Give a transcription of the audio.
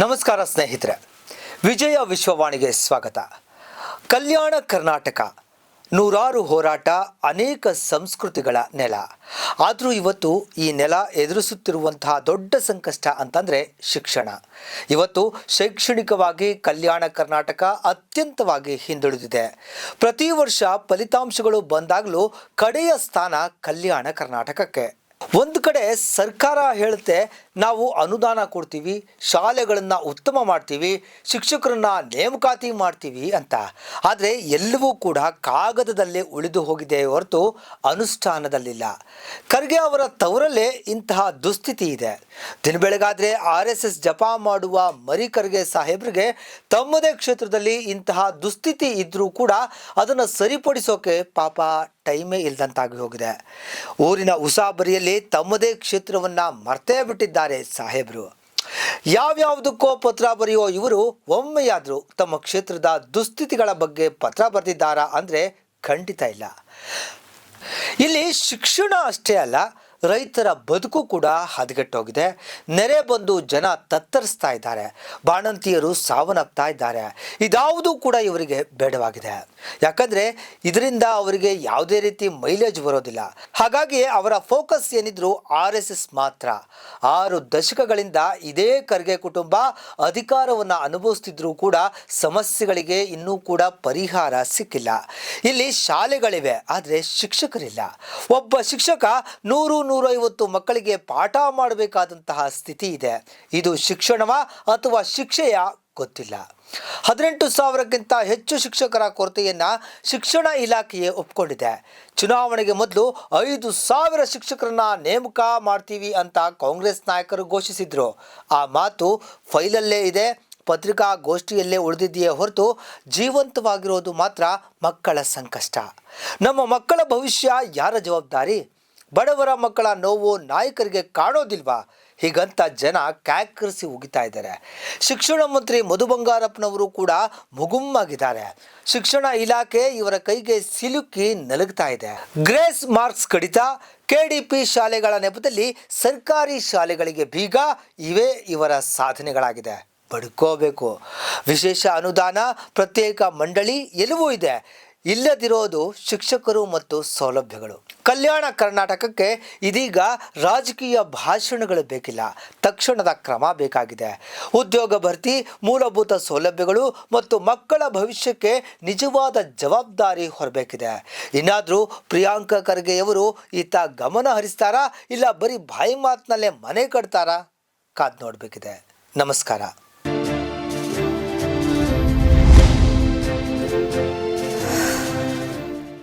ನಮಸ್ಕಾರ ಸ್ನೇಹಿತರೆ. ವಿಜಯ ವಿಶ್ವವಾಣಿಗೆ ಸ್ವಾಗತ. ಕಲ್ಯಾಣ ಕರ್ನಾಟಕ. ನೂರಾರು ಹೋರಾಟ, ಅನೇಕ ಸಂಸ್ಕೃತಿಗಳ ನೆಲ. ಆದರೂ ಇವತ್ತು ಈ ನೆಲ ಎದುರಿಸುತ್ತಿರುವಂತಹ ದೊಡ್ಡ ಸಂಕಷ್ಟ ಅಂತಂದರೆ ಶಿಕ್ಷಣ. ಇವತ್ತು ಶೈಕ್ಷಣಿಕವಾಗಿ ಕಲ್ಯಾಣ ಕರ್ನಾಟಕ ಅತ್ಯಂತವಾಗಿ ಹಿಂದುಳಿದಿದೆ. ಪ್ರತಿ ವರ್ಷ ಫಲಿತಾಂಶಗಳು ಬಂದಾಗಲೂ ಕಡೆಯ ಸ್ಥಾನ ಕಲ್ಯಾಣ ಕರ್ನಾಟಕಕ್ಕೆ. ಒಂದು ಕಡೆ ಸರ್ಕಾರ ಹೇಳುತ್ತೆ ನಾವು ಅನುದಾನ ಕೊಡ್ತೀವಿ, ಶಾಲೆಗಳನ್ನು ಉತ್ತಮ ಮಾಡ್ತೀವಿ, ಶಿಕ್ಷಕರನ್ನ ನೇಮಕಾತಿ ಮಾಡ್ತೀವಿ ಅಂತ. ಆದರೆ ಎಲ್ಲವೂ ಕೂಡ ಕಾಗದದಲ್ಲೇ ಉಳಿದು ಹೋಗಿದೆ ಹೊರತು ಅನುಷ್ಠಾನದಲ್ಲಿಲ್ಲ. ಖರ್ಗೆ ಅವರ ತವರಲ್ಲೇ ಇಂತಹ ದುಸ್ಥಿತಿ ಇದೆ. ದಿನ ಬೆಳಗಾದರೆ ಆರ್ ಎಸ್ ಎಸ್ ಜಪ ಮಾಡುವ ಮರಿ ಖರ್ಗೆ ಸಾಹೇಬ್ರಿಗೆ ತಮ್ಮದೇ ಕ್ಷೇತ್ರದಲ್ಲಿ ಇಂತಹ ದುಸ್ಥಿತಿ ಇದ್ದರೂ ಕೂಡ ಅದನ್ನು ಸರಿಪಡಿಸೋಕೆ ಪಾಪ ಟೈಮೇ ಇಲ್ದಂತಾಗಿ ಹೋಗಿದೆ. ಊರಿನ ಉಸಾಬರಿಯಲ್ಲಿ ತಮ್ಮದೇ ಕ್ಷೇತ್ರವನ್ನು ಮರ್ತೇ ಬಿಟ್ಟಿದ್ದಾರೆ ಸಾಹೇಬರು. ಯಾವ್ಯಾವುದಕ್ಕೋ ಪತ್ರ ಬರೆಯೋ ಇವರು ಒಮ್ಮೆಯಾದರೂ ತಮ್ಮ ಕ್ಷೇತ್ರದ ದುಸ್ಥಿತಿಗಳ ಬಗ್ಗೆ ಪತ್ರ ಬರೆದಿದ್ದಾರಾ ಅಂದರೆ ಖಂಡಿತ ಇಲ್ಲ. ಇಲ್ಲಿ ಶಿಕ್ಷಣ ಅಷ್ಟೇ ಅಲ್ಲ ರೈತರ ಬದುಕು ಕೂಡ ಹದಗೆಟ್ಟೋಗಿದೆ. ನೆರೆ ಬಂದು ಜನ ತತ್ತರಿಸ್ತಾ ಇದ್ದಾರೆ. ಬಾಣಂತಿಯರು ಸಾವನ್ನಪ್ತಾ ಇದ್ದಾರೆ. ಇದಾವುದೂ ಕೂಡ ಇವರಿಗೆ ಬೇಡವಾಗಿದೆ. ಯಾಕಂದರೆ ಇದರಿಂದ ಅವರಿಗೆ ಯಾವುದೇ ರೀತಿ ಮೈಲೇಜ್ ಬರೋದಿಲ್ಲ. ಹಾಗಾಗಿ ಅವರ ಫೋಕಸ್ ಏನಿದ್ರು ಆರ್ ಎಸ್ ಎಸ್ ಮಾತ್ರ. ಆರು ದಶಕಗಳಿಂದ ಇದೇ ಖರ್ಗೆ ಕುಟುಂಬ ಅಧಿಕಾರವನ್ನು ಅನುಭವಿಸ್ತಿದ್ರೂ ಕೂಡ ಸಮಸ್ಯೆಗಳಿಗೆ ಇನ್ನೂ ಕೂಡ ಪರಿಹಾರ ಸಿಕ್ಕಿಲ್ಲ. ಇಲ್ಲಿ ಶಾಲೆಗಳಿವೆ, ಆದರೆ ಶಿಕ್ಷಕರಿಲ್ಲ. ಒಬ್ಬ ಶಿಕ್ಷಕ ನೂರು ನೂರೈವತ್ತು ಮಕ್ಕಳಿಗೆ ಪಾಠ ಮಾಡಬೇಕಾದಂತಹ ಸ್ಥಿತಿ ಇದೆ. ಇದು ಶಿಕ್ಷಣವ ಅಥವಾ ಶಿಕ್ಷೆಯ ಗೊತ್ತಿಲ್ಲ. ಹದಿನೆಂಟು ಸಾವಿರಕ್ಕಿಂತ ಹೆಚ್ಚು ಶಿಕ್ಷಕರ ಕೊರತೆಯನ್ನ ಶಿಕ್ಷಣ ಇಲಾಖೆಯೇ ಒಪ್ಕೊಂಡಿದೆ. ಚುನಾವಣೆಗೆ ಮೊದಲು ಐದು ಸಾವಿರ ಶಿಕ್ಷಕರನ್ನ ನೇಮಕ ಮಾಡ್ತೀವಿ ಅಂತ ಕಾಂಗ್ರೆಸ್ ನಾಯಕರು ಘೋಷಿಸಿದ್ರು. ಆ ಮಾತು ಫೈಲಲ್ಲೇ ಇದೆ. ಪತ್ರಿಕಾಗೋಷ್ಠಿಯಲ್ಲೇ ಉಳಿದಿದೆಯೇ ಹೊರತು ಜೀವಂತವಾಗಿರೋದು ಮಾತ್ರ ಮಕ್ಕಳ ಸಂಕಷ್ಟ. ನಮ್ಮ ಮಕ್ಕಳ ಭವಿಷ್ಯ ಯಾರ ಜವಾಬ್ದಾರಿ? ಬಡವರ ಮಕ್ಕಳ ನೋವು ನಾಯಕರಿಗೆ ಕಾಣೋದಿಲ್ವಾ? ಹೀಗಂತ ಜನ ಕ್ಯಾಕರಿಸಿ ಉಗಿತಾ ಇದ್ದಾರೆ. ಶಿಕ್ಷಣ ಮಂತ್ರಿ ಮಧು ಬಂಗಾರಪ್ಪನವರು ಕೂಡ ಮುಗುಮ್ಮಾಗಿದ್ದಾರೆ. ಶಿಕ್ಷಣ ಇಲಾಖೆ ಇವರ ಕೈಗೆ ಸಿಲುಕಿ ನಲುಗ್ತಾ ಇದೆ. ಗ್ರೇಸ್ ಮಾರ್ಕ್ಸ್ ಕಡಿತ, ಕೆಡಿಪಿ ಶಾಲೆಗಳ ನೆಪದಲ್ಲಿ ಸರ್ಕಾರಿ ಶಾಲೆಗಳಿಗೆ ಬೀಗ, ಇವೇ ಇವರ ಸಾಧನೆಗಳಾಗಿದೆ. ಬಡ್ಕೋಬೇಕು ವಿಶೇಷ ಅನುದಾನ, ಪ್ರತ್ಯೇಕ ಮಂಡಳಿ ಎಲ್ಲವೂ ಇದೆ. ಇಲ್ಲದಿರೋದು ಶಿಕ್ಷಕರು ಮತ್ತು ಸೌಲಭ್ಯಗಳು. ಕಲ್ಯಾಣ ಕರ್ನಾಟಕಕ್ಕೆ ಇದೀಗ ರಾಜಕೀಯ ಭಾಷಣಗಳು ಬೇಕಿಲ್ಲ. ತಕ್ಷಣದ ಕ್ರಮ ಬೇಕಾಗಿದೆ. ಉದ್ಯೋಗ ಭರ್ತಿ, ಮೂಲಭೂತ ಸೌಲಭ್ಯಗಳು ಮತ್ತು ಮಕ್ಕಳ ಭವಿಷ್ಯಕ್ಕೆ ನಿಜವಾದ ಜವಾಬ್ದಾರಿ ಹೊರಬೇಕಿದೆ. ಇನ್ನಾದರೂ ಪ್ರಿಯಾಂಕ ಖರ್ಗೆಯವರು ಈತ ಗಮನ ಹರಿಸ್ತಾರಾ ಇಲ್ಲ ಬರೀ ಬಾಯಿ ಮಾತಿನಲ್ಲೇ ಮನೆ ಕಟ್ತಾರಾ? ಕಾದ್ ನೋಡಬೇಕಿದೆ. ನಮಸ್ಕಾರ.